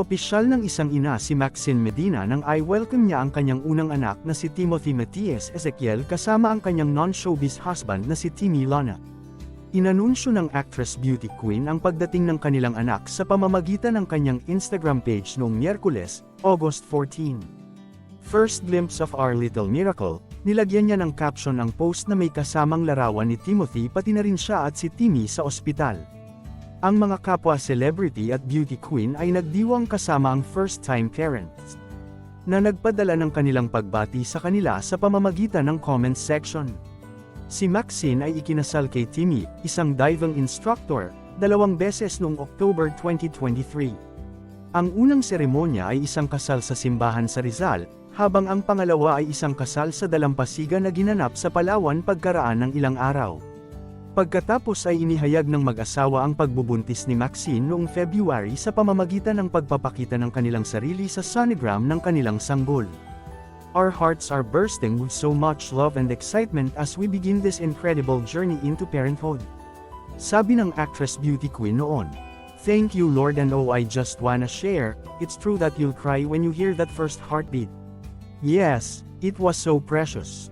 Opisyal ng isang ina si Maxine Medina nang i-welcome niya ang kanyang unang anak na si Timothy Matias Ezekiel kasama ang kanyang non-showbiz husband na si Timmy Lana. Inanunsyo ng actress beauty queen ang pagdating ng kanilang anak sa pamamagitan ng kanyang Instagram page noong Miyerkules, August 14. First glimpse of our little miracle, nilagyan niya ng caption ang post na may kasamang larawan ni Timothy pati na rin siya at si Timmy sa ospital. Ang mga kapwa celebrity at beauty queen ay nagdiwang kasama ang first-time parents na nagpadala ng kanilang pagbati sa kanila sa pamamagitan ng comment section. Si Maxine ay ikinasal kay Timmy, isang diving instructor, dalawang beses noong October 2023. Ang unang seremonya ay isang kasal sa simbahan sa Rizal, habang ang pangalawa ay isang kasal sa dalampasigan na ginanap sa Palawan pagkaraan ng ilang araw. Pagkatapos ay inihayag ng mag-asawa ang pagbubuntis ni Maxine noong February sa pamamagitan ng pagpapakita ng kanilang sarili sa sonogram ng kanilang sanggol. Our hearts are bursting with so much love and excitement as we begin this incredible journey into parenthood. Sabi ng actress beauty queen noon. Thank you Lord and oh I just wanna share, it's true that you'll cry when you hear that first heartbeat. Yes, it was so precious.